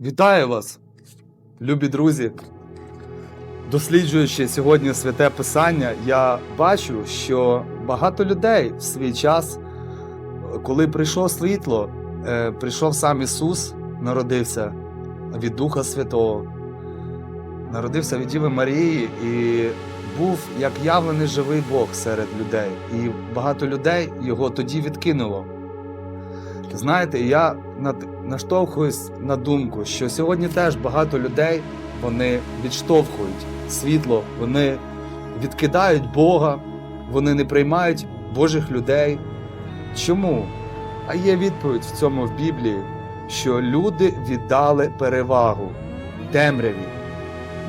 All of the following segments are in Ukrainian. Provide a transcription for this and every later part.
Вітаю вас, любі друзі. Досліджуючи сьогодні святе Писання, я бачу, що багато людей в свій час, коли прийшло світло, е, прийшов сам Ісус, народився від Духа Святого, народився від Діви Марії і був як явлений живий Бог серед людей. І багато людей його тоді відкинуло. Знаєте, я над- наштовхуюсь на думку, що сьогодні теж багато людей вони відштовхують світло, вони відкидають Бога, вони не приймають Божих людей. Чому? А є відповідь в цьому в Біблії, що люди віддали перевагу темряві,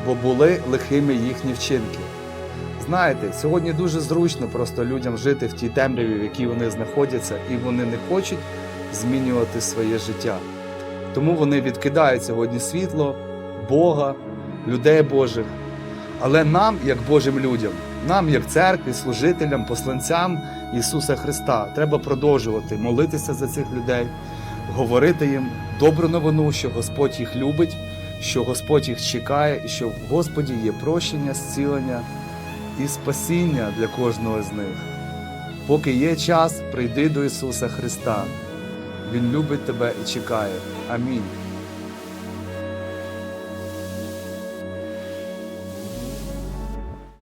бо були лихими їхні вчинки. Знаєте, сьогодні дуже зручно просто людям жити в тій темряві, в якій вони знаходяться, і вони не хочуть змінювати своє життя. Тому вони відкидають сьогодні світло, Бога, людей Божих. Але нам, як Божим людям, нам, як церкві, служителям, посланцям Ісуса Христа, треба продовжувати молитися за цих людей, говорити їм добру новину, що Господь їх любить, що Господь їх чекає, і що в Господі є прощення, зцілення і спасіння для кожного з них. Поки є час, прийди до Ісуса Христа. Він любить тебе і чекає. Амінь.